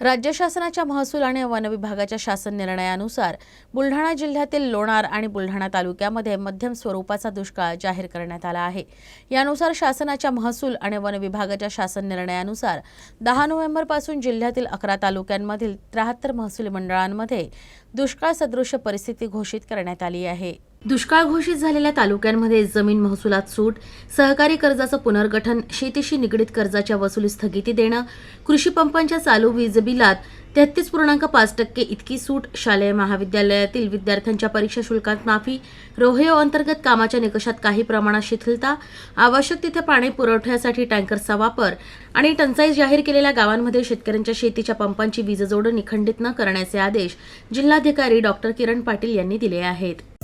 राज्य शासनाच्या महसूल आणि वन विभागाच्या शासन निर्णयानुसार बुलढाणा जिल्ह्यातील लोणार आणि बुलढाणा तालुक्यामध्ये मध्यम स्वरूपाचा दुष्काळ जाहीर करण्यात आला आहे. यानुसार शासनाच्या महसूल आणि वन विभागाच्या शासन निर्णयानुसार दहा नोव्हेंबरपासून जिल्ह्यातील अकरा तालुक्यांमधील त्र्याहत्तर महसूल मंडळांमध्ये दुष्काळ सदृश परिस्थिती घोषित करण्यात आली आहे. दुष्काळ घोषित झालेल्या तालुक्यांमध्ये जमीन महसुलात सूट सहकारी कर्जाचं पुनर्गठन शेतीशी निगडीत कर्जाच्या वसुली स्थगिती देणं कृषी पंपांच्या चालू वीज बिलात तेहतीस पूर्णांक पाच टक्के इतकी सूट शालेय महाविद्यालयातील विद्यार्थ्यांच्या परीक्षा शुल्कात माफी रोहेओ अंतर्गत कामाच्या निकषात काही प्रमाणात शिथिलता आवश्यक तिथे पाणी पुरवठ्यासाठी टँकर्सचा वापर आणि टंचाई जाहीर केलेल्या गावांमध्ये शेतकऱ्यांच्या शेतीच्या पंपांची वीज जोडणी खंडित न करण्याचे आदेश जिल्हाधिकारी डॉक्टर किरण पाटील यांनी दिले आहेत.